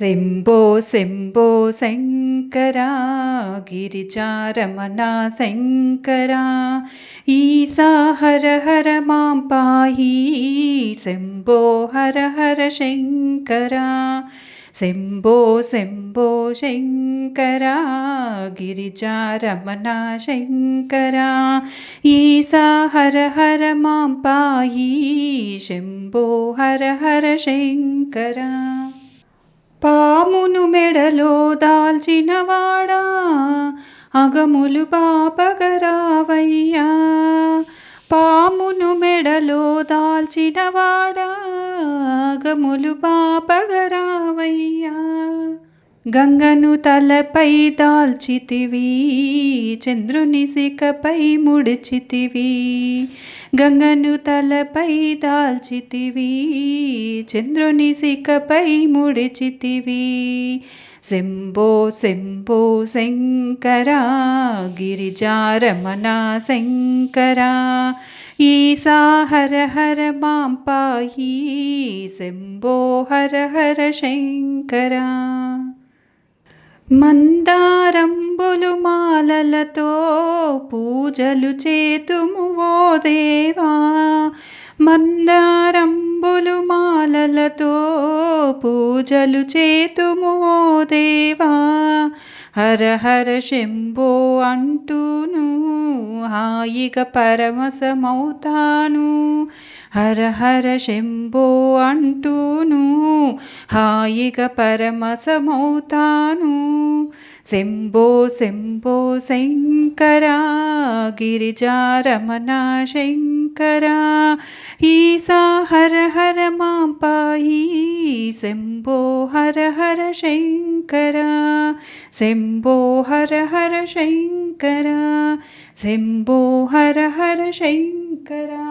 శంభో శంభో శంకరా గిరిజారమణ శంకరా ఈశా హర హర మాం పాహి శంభో హర హర శంకరా శంభో శంభో శంకరా గిరిజారమణ శంకరా ఈశా హర హర మాం పాహి శంభో హర హర శంకరా పామును మెడలో దాల్చినవాడా అగములు పాపగరావయ్యా. పామును మెడలో దాల్చినవాడా అగములు పాపగరావయ్యా. గంగను తలపై దాల్చితివి చంద్రుని శిఖపై ముడిచితివి. గంగను తలపై దాల్చితివి చంద్రుని శిఖపై ముడిచితివి. శంభో శంభో శంకరా గిరిజారమణ శంకరా. ఈసా హర హర మాం పాహి. శంభో హర హర శంకరా. మందారంబులు మాలలతో పూజలు చేతుము ఓ దేవా. మందారంబులు మాలలతో పూజలు చేతు ఓ దేవా హర హర శంభో అంటూను హాయిగా పరమసమవుతాను హర హర శంభో అంటూను హాయిగా పరమసమవుతాను శంభో శంభో శంకర గిరిజారమణ శంకర ఈసా హర హర మా పాయి శంభో హర హర శంకరా శంభో హర హర శంకరా శంభో హర హర శంకరా